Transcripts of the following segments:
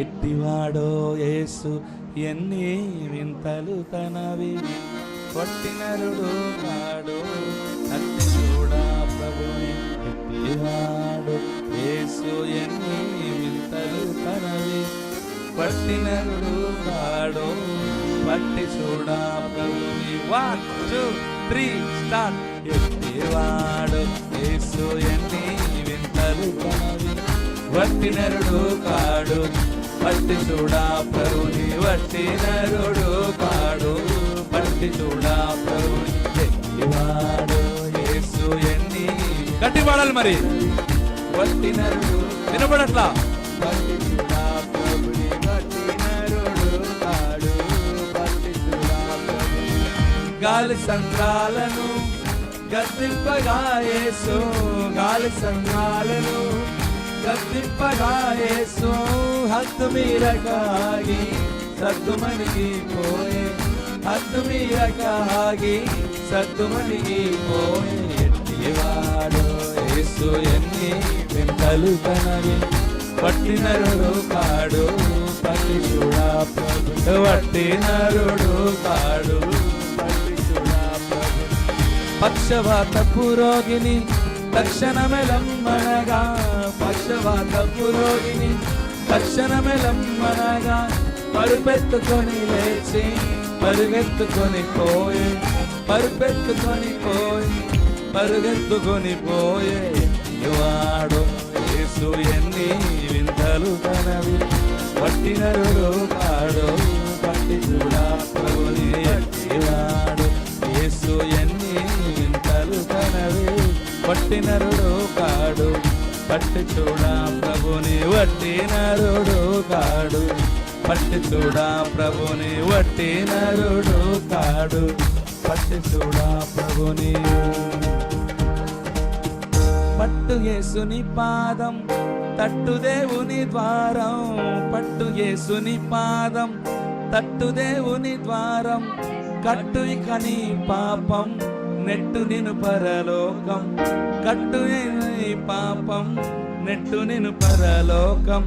ఎట్టివాడో యేసు ఎన్ని వింతలు తనవి. కొట్టినరుడు కాడు అట్టి చూడా ప్రభుని ఎట్టివాడు యేసు ఎన్ని వింతలు తనవి. పట్టినరుడు కాడు పట్టి చూడా ప్రభుని. వన్ టూ త్రీ స్టార్ట్ ఎట్టివాడు యేసు ఎన్ని వింతలు తనవి. పట్టినరుడు కాడు పట్టి చూడా ప్రభుని వట్టి నరుడు కాడు పట్టి చూడా ప్రభుని వాడు యేసు ఎన్ని. గట్టి పాడాలి మరి. వట్టి నరుడు. వినపడట్లా? పట్టి చూడా ప్రభుని వట్టి నరుడు కాడు పట్టి చూడా గాలి సంఘాలను గద్దింపగా యేసు. గాలి సంఘాలను గద్దింపగా యేసు. హద్దు మీరకాగి సద్దుమణికి పోయే. హద్దు మీరకాగి సద్దుమణికి పోయే. ఎట్టివాడు యేసు ఎన్ని వింతలు కనవి. పట్టినరుడు కాడు పట్టి చూడా ప్రభు పట్టినరుడు కాడు పట్టి చూడా ప్రభు పక్షవాత పురోగిని తక్షణమెలమ్మనగా పక్షవాత పురోగిని క్షణమెలమ్మనగా పరుపెత్తుకొని లేచి పరుగెత్తుకొని పోయి పరుపెత్తుకొని పోయి పరుగెత్తుకొని పోయే వాడు యేసు ఎన్ని వింతలు తనవి పట్టినరుడు కాడు పట్టి చూడా ప్రభుని ఎట్టివాడు యేసు ఎన్ని వింతలు తనవి పట్టినరుడు కాడు పట్టి చూడా ప్రభుని వట్టి నరుడు కాడు. పట్టి చూడా ప్రభుని వట్టి నరుడు కాడు. పట్టి చూడా ప్రభుని. పట్టు యేసుని పాదం తట్టు దేవుని ద్వారం. పట్టు యేసుని పాదం తట్టు దేవుని ద్వారం. కట్టు ఇక నీ పాపం నెట్టు నిను పరలోకం. కట్టు నీ పాపం నెట్టు నిను పరలోకం.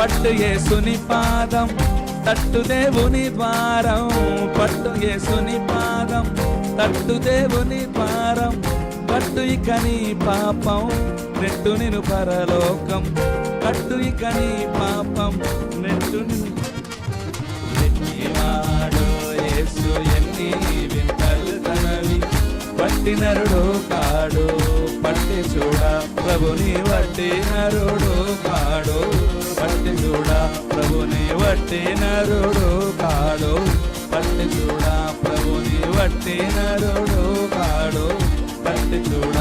పట్టు ఏసుని పాదం తట్టు దేవుని ద్వారం. పట్టు ఏసుని పాదం తట్టు దేవుని ద్వారం. కట్టు ఇక నీ పాపం నెట్టు నిను పరలోకం. కట్టు ఇక నీ పాపం పట్టి నరుడు కాడు. పట్టి చూడ ప్రభుని వట్టి నరుడు కాడు. పట్టి చూడ ప్రభుని వట్టి నరుడు కాడు. పట్టి చూడ ప్రభుని వట్టి నరుడు కాడు. పట్టి చూడ